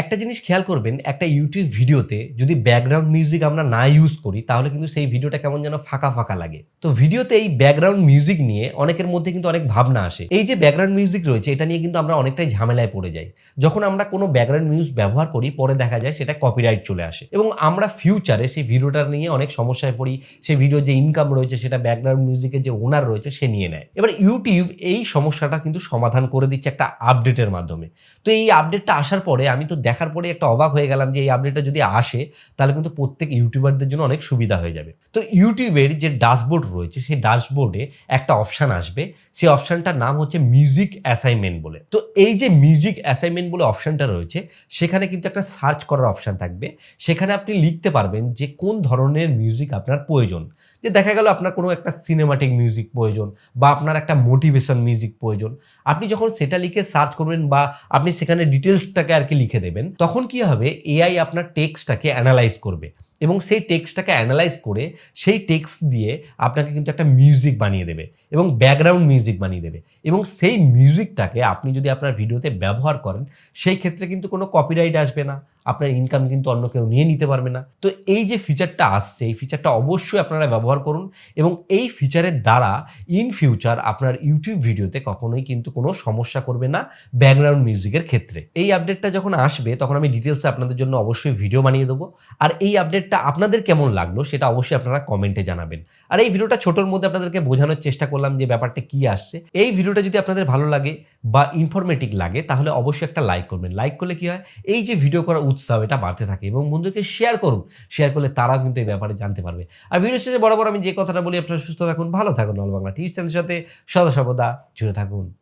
একটা জিনিস খেয়াল করবেন, একটা ইউটিউব ভিডিওতে যদি ব্যাকগ্রাউন্ড মিউজিক আমরা না ইউজ করি, তাহলে কিন্তু সেই ভিডিওটা কেমন যেন ফাঁকা ফাঁকা লাগে। তো ভিডিওতে এই ব্যাকগ্রাউন্ড মিউজিক নিয়ে অনেকের মধ্যে কিন্তু অনেক ভাবনা আসে। এই যে ব্যাকগ্রাউন্ড মিউজিক রয়েছে, এটা নিয়ে কিন্তু আমরা অনেকটাই ঝামেলায় পড়ে যাই। যখন আমরা কোনো ব্যাকগ্রাউন্ড মিউজিক ব্যবহার করি, পরে দেখা যায় সেটা কপিরাইট চলে আসে। এবং আমরা ফিউচারে সেই ভিডিওটা নিয়ে অনেক সমস্যায় পড়ি, সেই ভিডিও যে ইনকাম রয়েছে, সেটা ব্যাকগ্রাউন্ড মিউজিকের যে ওনার রয়েছে, সে নিয়ে নেয়। এবার ইউটিউব এই সমস্যাটা কিন্তু সমাধান করে দিচ্ছে একটা আপডেটের মাধ্যমে। তো এই আপডেটটা আসার পরে আমি তো দেখার পরে একটা অবাক হয়ে গেলাম যে এই আপডেটটা যদি আসে, তাহলে কিন্তু প্রত্যেক ইউটিউবারদের জন্য অনেক সুবিধা হয়ে যাবে। তো ইউটিউবের যে ড্যাশবোর্ড রয়েছে, সেই ড্যাশবোর্ডে একটা অপশান আসবে। সেই অপশানটার নাম হচ্ছে মিউজিক অ্যাসাইনমেন্ট বলে। তো এই যে মিউজিক অ্যাসাইনমেন্ট বলে অপশানটা রয়েছে, সেখানে কিন্তু একটা সার্চ করার অপশান থাকবে। সেখানে আপনি লিখতে পারবেন যে কোন ধরনের মিউজিক আপনার প্রয়োজন। যে দেখা গেল আপনার কোনো একটা সিনেমাটিক মিউজিক প্রয়োজন বা আপনার একটা মোটিভেশন মিউজিক প্রয়োজন। আপনি যখন সেটা লিখে সার্চ করবেন বা আপনি সেখানে ডিটেলসটাকে আর কি লিখে দেবেন, তখন কি হবে? এআই আপনার টেক্সটটাকে অ্যানালাইজ করবে এবং সেই টেক্সটটাকে অ্যানালাইজ করে সেই টেক্সট দিয়ে আপনাকে কিন্তু একটা মিউজিক বানিয়ে দেবে এবং ব্যাকগ্রাউন্ড মিউজিক বানিয়ে দেবে এবং সেই মিউজিকটাকে আপনি যদি আপনার ভিডিওতে ব্যবহার করেন, সেই ক্ষেত্রে কিন্তু কোনো কপিরাইট আসবে না। আপনার ইনকাম কিন্তু অন্য কেউ নিয়ে নিতে পারবে না। তো এই যে ফিচারটা আসছে, এই ফিচারটা অবশ্যই আপনারা ব্যবহার করুন এবং এই ফিচারের দ্বারা ইন ফিউচার আপনার ইউটিউব ভিডিওতে কখনোই কিন্তু কোনো সমস্যা করবে না ব্যাকগ্রাউন্ড মিউজিকের ক্ষেত্রে। এই আপডেটটা যখন আসবে, তখন আমি ডিটেলসে আপনাদের জন্য অবশ্যই ভিডিও বানিয়ে দেবো। আর এই আপডেটটা আপনাদের কেমন লাগল, সেটা অবশ্যই আপনারা কমেন্টে জানাবেন। আর এই ভিডিওটা ছোটোর মধ্যে আপনাদেরকে বোঝানোর চেষ্টা করলাম যে ব্যাপারটা কি আসছে। এই ভিডিওটা যদি আপনাদের ভালো লাগে বা ইনফরমেটিভ লাগে, তাহলে অবশ্যই একটা লাইক করবেন। লাইক করলে কী হয়? এই যে ভিডিও করার উৎসাহ, এটা বাড়তে থাকে এবং বন্ধুকে শেয়ার করুন। শেয়ার করলে তারাও কিন্তু এই ব্যাপারে জানতে পারবে। আর ভিডিও শেষে বরাবর আমি যে কথাটা বলি, আপনারা সুস্থ থাকুন, ভালো থাকুন অল বাংলা টিভি চ্যানেলের সাথে সদা সর্বদা জুড়ে থাকুন।